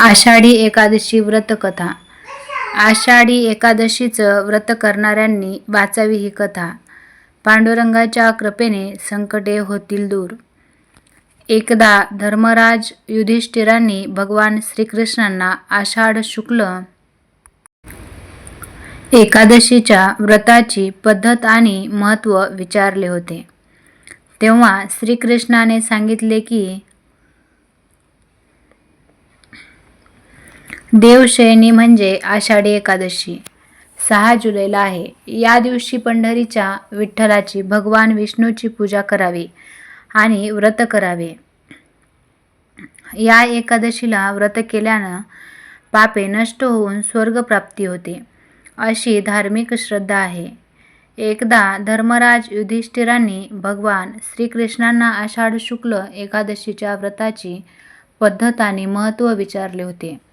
आषाढी एकादशी व्रतकथा. आषाढी एकादशीचं व्रत करणाऱ्यांनी वाचावी ही कथा. पांडुरंगाच्या कृपेने संकटे होतील दूर. एकदा धर्मराज युधिष्ठिरांनी भगवान श्रीकृष्णांना आषाढ शुक्ल एकादशीच्या व्रताची पद्धत आणि महत्त्व विचारले होते. तेव्हा श्रीकृष्णाने सांगितले की देवशयनी म्हणजे आषाढी एकादशी. सहा जुलैला आहे. या दिवशी पंढरीच्या विठ्ठलाची भगवान विष्णूची पूजा करावी आणि व्रत करावे. या एकादशीला व्रत केल्यानं पापे नष्ट होऊन स्वर्गप्राप्ती होते अशी धार्मिक श्रद्धा आहे. एकदा धर्मराज युधिष्ठिरांनी भगवान श्रीकृष्णांना आषाढ शुक्ल एकादशीच्या व्रताची पद्धत आणि महत्त्व विचारले होते.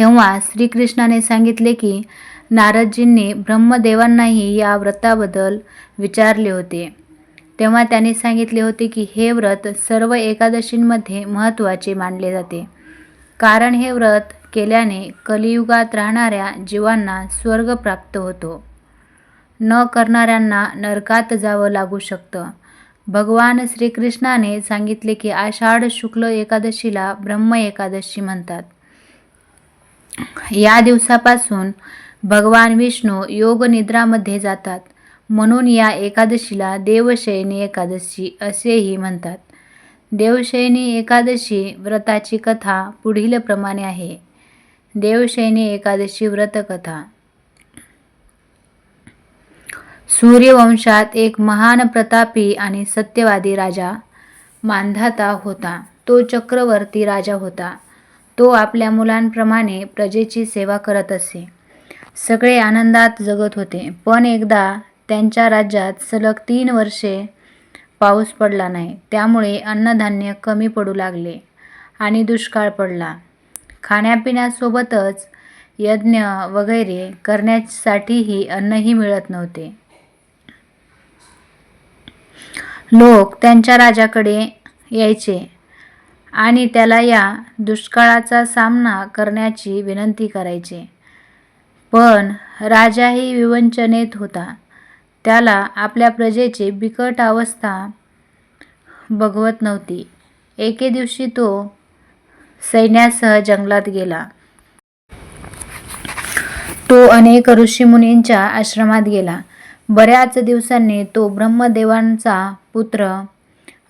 तेव्हा श्रीकृष्णाने सांगितले की नारदजींनी ब्रह्मदेवांनाही या व्रताबद्दल विचारले होते. तेव्हा त्यांनी सांगितले होते की हे व्रत सर्व एकादशींमध्ये महत्त्वाचे मानले जाते. कारण हे व्रत केल्याने कलियुगात राहणाऱ्या जीवांना स्वर्ग प्राप्त होतो. न करणाऱ्यांना नरकात जावं लागू शकतं. भगवान श्रीकृष्णाने सांगितले की आषाढ शुक्ल एकादशीला ब्रह्म एकादशी म्हणतात. या दिवसापासून भगवान विष्णू योग निद्रामध्ये जातात. म्हणून या एकादशीला देवशयनी एकादशी असेही म्हणतात. देवशयनी एकादशी व्रताची कथा पुढील प्रमाणे आहे. देवशयनी एकादशी व्रतकथा सूर्यवंशात एक महान प्रतापी आणि सत्यवादी राजा मांधाता होता. तो चक्रवर्ती राजा होता. तो आपल्या मुलांप्रमाणे प्रजेची सेवा करत असे. सगळे आनंदात जगत होते. पण एकदा त्यांच्या राज्यात सलग तीन वर्षे पाऊस पडला नाही. त्यामुळे अन्नधान्य कमी पडू लागले आणि दुष्काळ पडला. खाण्यापिण्यासोबतच यज्ञ वगैरे करण्यासाठीही अन्नही मिळत नव्हते. लोक त्यांच्या राजाकडे यायचे. आणि त्याला या दुष्काळाचा सामना करण्याची विनंती करायचे. पण राजाही विवंचनेत होता. त्याला आपल्या प्रजेची बिकट अवस्था बघवत नव्हती. एके दिवशी तो सैन्यासह जंगलात गेला. तो अनेक ऋषीमुनींच्या आश्रमात गेला. बऱ्याच दिवसांनी तो ब्रह्मदेवांचा पुत्र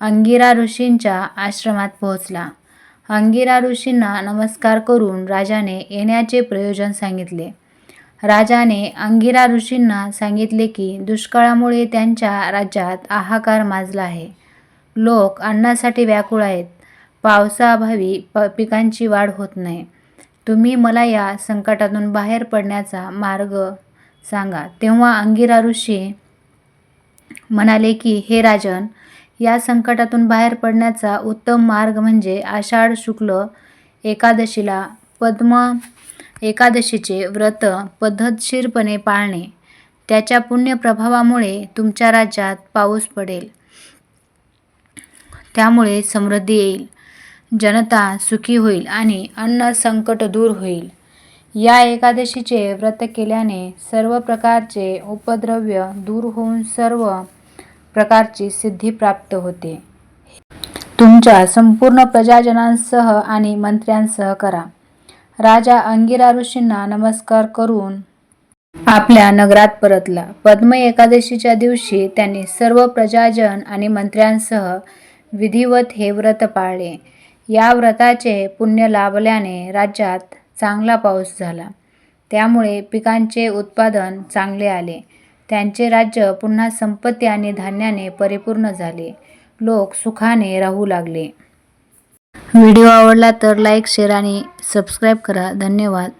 अंगिरा ऋषींच्या आश्रमात पोहोचला. अंगिरा ऋषींना नमस्कार करून राजाने येण्याचे प्रयोजन सांगितले. राजाने अंगिरा ऋषींना सांगितले की दुष्काळामुळे त्यांच्या राज्यात हाहाकार माजला आहे. लोक अन्नासाठी व्याकुळ आहेत. पावसाअभावी प पिकांची वाढ होत नाही. तुम्ही मला या संकटातून बाहेर पडण्याचा मार्ग सांगा. तेव्हा अंगिरा ऋषी म्हणाले की हे राजन या संकटातून बाहेर पडण्याचा उत्तम मार्ग म्हणजे आषाढ शुक्ल एकादशीला पद्म एकादशीचे व्रत पद्धतशीरपणे पाळणे. त्याच्या पुण्यप्रभावामुळे तुमच्या राज्यात पाऊस पडेल. त्यामुळे समृद्धी येईल. जनता सुखी होईल आणि अन्न संकट दूर होईल. या एकादशीचे व्रत केल्याने सर्व प्रकारचे उपद्रव्य दूर होऊन सर्व प्रकारची सिद्धी प्राप्त होते. तुमच्या संपूर्ण प्रजाजनांसह आणि मंत्र्यांसह करा. राजा अंगिरा ऋषींना नमस्कार करून आपल्या नगरात परतला. पद्म एकादशीच्या दिवशी त्यांनी सर्व प्रजाजन आणि मंत्र्यांसह विधिवत हे व्रत पाळले. या व्रताचे पुण्य लाभल्याने राज्यात चांगला पाऊस झाला. त्यामुळे पिकांचे उत्पादन चांगले आले. त्यांचे राज्य पुन्हा संपत्ती आणि धान्याने परिपूर्ण झाले. लोक सुखाने राहू लागले. व्हिडिओ आवडला तर लाईक शेअर आणि सबस्क्राईब करा. धन्यवाद.